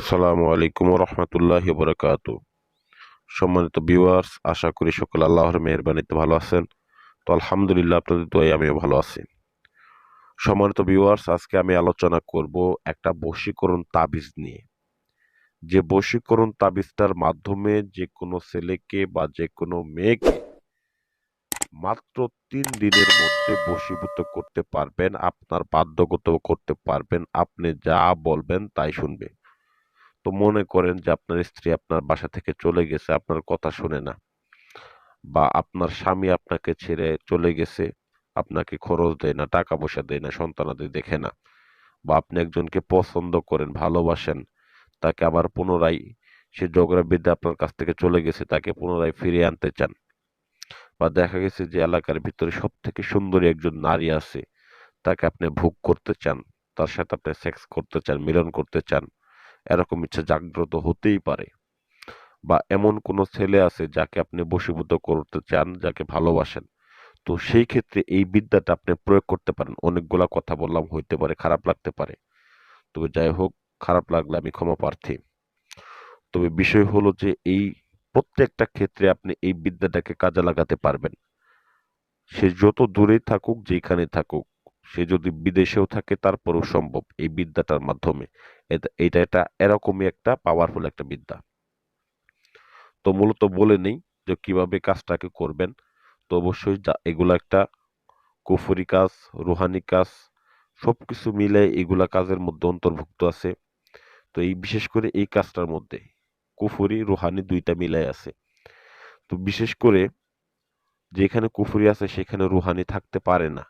আসসালামু আলাইকুম রহমতুল্লাহ বরকাত সম্মানিত ভিউয়ার্স আশা করি সকল আল্লাহর মেহরবানিতে ভালো আছেন। তো আলহামদুলিল্লাহ, আপনাদের দোয়াই আমিও ভালো আছি। সম্মানিত ভিউয়ার্স আজকে আমি আলোচনা করব একটা বশীকরণ তাবিজ নিয়ে। যে বশীকরণ তাবিজটার মাধ্যমে যে কোনো ছেলেকে বা যে কোনো মেয়েকে মাত্র তিন দিনের মধ্যে বশীভূত করতে পারবেন, আপনার বাধ্যগত করতে পারবেন, আপনি যা বলবেন তাই শুনবে। মনে করেন যে আপনার স্ত্রী আপনার বাসা থেকে চলে গেছে আপনার কথা শুনে না। বা আপনার স্বামী আপনাকে ছেড়ে চলে গেছে আপনাকে খরচ দেয় না টাকা পয়সা দেয় না সন্তানাদি দেখে না। বা আপনি একজনকে পছন্দ করেন ভালোবাসেন তাকে আবার পুনরায় সে ঝগড়াবিদ্যা আপনার কাছ থেকে চলে গেছে তাকে পুনরায় ফিরিয়ে আনতে চান। বা দেখা গেছে যে এলাকার ভিতরে সব থেকে সুন্দরী একজন নারী আছে তাকে আপনি ভোগ করতে চান তার সাথে আপনি সেক্স করতে চান মিলন করতে চান। এরকম ইচ্ছা জাগ্রত হতেই পারে। বা এমন কোনো ছেলে আছে যাকে আপনি বশীভূত করতে চান, যাকে ভালোবাসেন। তো সেই ক্ষেত্রে এই বিদ্যাটা আপনি প্রয়োগ করতে পারেন। অনেকগুলা কথা বললাম, হইতে পারে খারাপ লাগতে পারে। তবে যাই হোক, খারাপ লাগলে আমি ক্ষমা প্রার্থী। তবে বিষয় হলো যে এই প্রত্যেকটা ক্ষেত্রে আপনি এই বিদ্যাটাকে কাজে লাগাতে পারবেন। সে যত দূরেই থাকুক যেখানে থাকুক সে যদি বিদেশেও থাকে, তারপরেও সম্ভব এই বিদ্যাটার মাধ্যমে। এটা এটা এরকমই একটা পাওয়ারফুল একটা বিদ্যা। তো মূলত বলে নেই যে কীভাবে কাজটাকে করবেন। তো অবশ্যই এগুলো একটা কুফরি কাজ, রুহানি কাজ সব কিছু মিলে এগুলা কাজের মধ্যে অন্তর্ভুক্ত আছে। তো এই, বিশেষ করে এই কাজটার মধ্যে কুফরি, রুহানি দুইটা মিলাই আছে। তো বিশেষ করে যেখানে কুফরি আছে, সেখানে রুহানি থাকতে পারে না।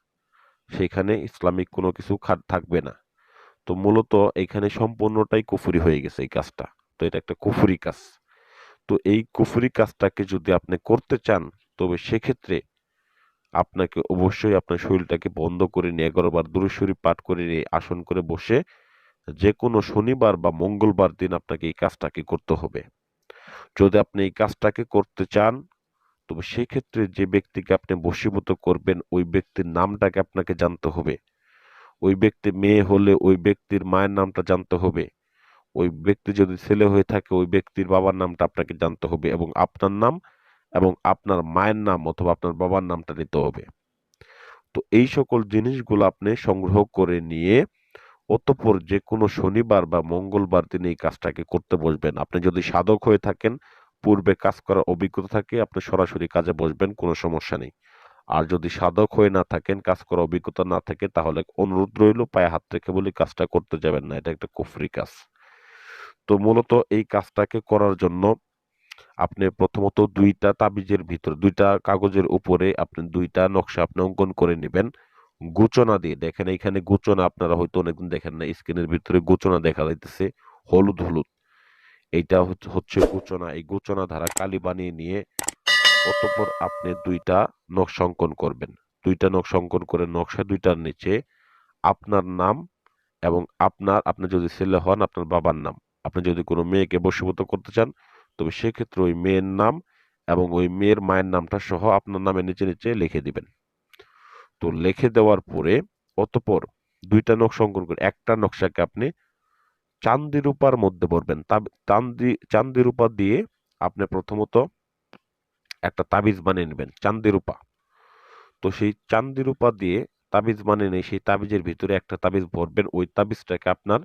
সেখানে ইসলামিক কোনো কিছু থাকবে না। তো মূলত এখানে সম্পূর্ণটাই কুফরি হয়ে গেছে এই কাজটা। তো এটা একটা কুফরি কাজ। তো এই কুফরি কাজটাকে যদি আপনি করতে চান, তবে সেক্ষেত্রে আপনাকে অবশ্যই আপনার শরীরটাকে বন্ধ করে নিয়ে এগারো বার দূরেশ্বরী পাঠ করে নিয়ে, আসন করে বসে যে কোনো শনিবার বা মঙ্গলবার দিন আপনাকে এই কাজটাকে করতে হবে। যদি আপনি এই কাজটাকে করতে চান তবে সেই ক্ষেত্রে যে ব্যক্তিকে আপনি বশীভূত করবেন, ওই ব্যক্তির নামটাকে আপনাকে জানতে হবে। ওই ব্যক্তি মেয়ে হলে ওই ব্যক্তির মায়ের নামটা জানতে হবে। ওই ব্যক্তি যদি ছেলে হয়ে থাকে, ওই ব্যক্তির বাবার নামটা আপনাকে জানতে হবে এবং আপনার নাম এবং আপনার মায়ের নাম অথবা আপনার বাবার নামটা নিতে হবে। তো এই সকল জিনিসগুলো আপনি সংগ্রহ করে নিয়ে অতঃপর যে কোনো শনিবার বা মঙ্গলবার দিন এই কাজটাকে করতে বসবেন। আপনি যদি সাধক হয়ে থাকেন পূর্বে কাজ করার অভিজ্ঞতা থাকে, আপনি সরাসরি কাজে বসবেন, কোনো সমস্যা নেই। আর যদি সাধক হয়ে না থাকেন, কাজ করার অভিজ্ঞতা না থাকে, তাহলে অনুরোধ রইল, পায়ে হাত রেখে বলে, কাজটা করতে যাবেন না, এটা একটা কুফরি কাজ। তো মূলত এই কাজটাকে করার জন্য আপনি প্রথমত দুইটা তাবিজের ভিতরে, দুইটা কাগজের উপরে আপনি দুইটা নকশা আপনি অঙ্কন করে নেবেন। গুচনা দিয়ে, দেখেন এইখানে গুচনা আপনারা হয়তো অনেকদিন দেখেন না, স্ক্রিনের ভিতরে গুচনা দেখা যাইতেছে হলুদ হলুদ এইটা হচ্ছে গুচনা। এই গুচনা ধারা কালি বানিয়ে নিয়ে অতঃপর আপনি দুইটা নকশা অঙ্কন করবেন। দুইটা নকশা অঙ্কন করে নকশা দুইটার নিচে আপনার নাম এবং আপনার, আপনি যদি ছেলে হন, আপনার বাবার নাম। আপনি যদি কোনো মেয়েকে বশীভূত করতে চান, তবে সেক্ষেত্রে ওই মেয়ের নাম এবং ওই মেয়ের মায়ের নামটা সহ আপনার নামের নিচে নিচে লিখে দিবেন। তো লিখে দেওয়ার পরে অতঃপর দুইটা নকশা অঙ্কন করে, একটা নকশাকে আপনি চান্দি রূপার মধ্যে পড়বেন। চান্দি চান্দি রূপা দিয়ে আপনি প্রথমত একটা তাবিজ বানিয়ে নেবেন, চান্দি রূপা। তো সেই চান্দি রূপা দিয়ে তাবিজ বানিয়ে নিয়ে সেই তাবিজের ভিতরে একটা তাবিজ ভরবেন, ওই তাবিজটাকে আপনার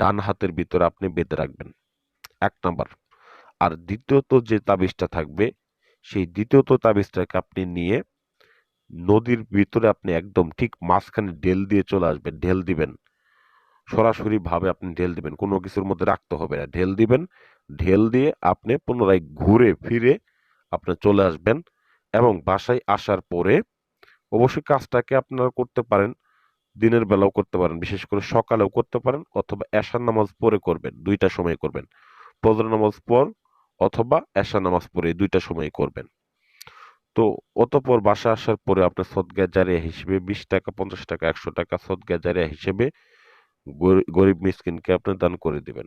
ডান হাতের ভিতরে আপনি বেঁধে রাখবেন। এক নাম্বার। আর দ্বিতীয়ত যে তাবিজটা থাকবে, সেই দ্বিতীয়ত তাবিজটাকে আপনি নিয়ে নদীর ভিতরে আপনি একদম ঠিক মাঝখানে ঢেল দিয়ে চলে আসবেন, ঢেল দিবেন। সরাসরি ভাবে আপনি ঢেল দিবেন। কোনো কিছুর মধ্যে রাখতে হবে না। ঢেল দিবেন, ঢেল দিয়ে আপনি পুনরায় ঘুরে ফিরে আপনি চলে আসবেন এবং বাসায় আসার পরে অবশ্যই কাজটাকে আপনারা করতে পারেন, দিনের বেলাও করতে পারেন, বিশেষ করে সকালেও করতে পারেন অথবা এশার নামাজ পরে করবেন, দুইটা সময় করবেন। ফজর নামাজ পর অথবা এশা নামাজ পরে দুইটা সময় করবেন। তো অতপর বাসা আসার পরে আপনার সদগা জারিয়া হিসেবে বিশ টাকা, পঞ্চাশ টাকা, একশো টাকা সদগা জারিয়া হিসেবে গরিব মিসকিনকে আপনি দান করে দিবেন।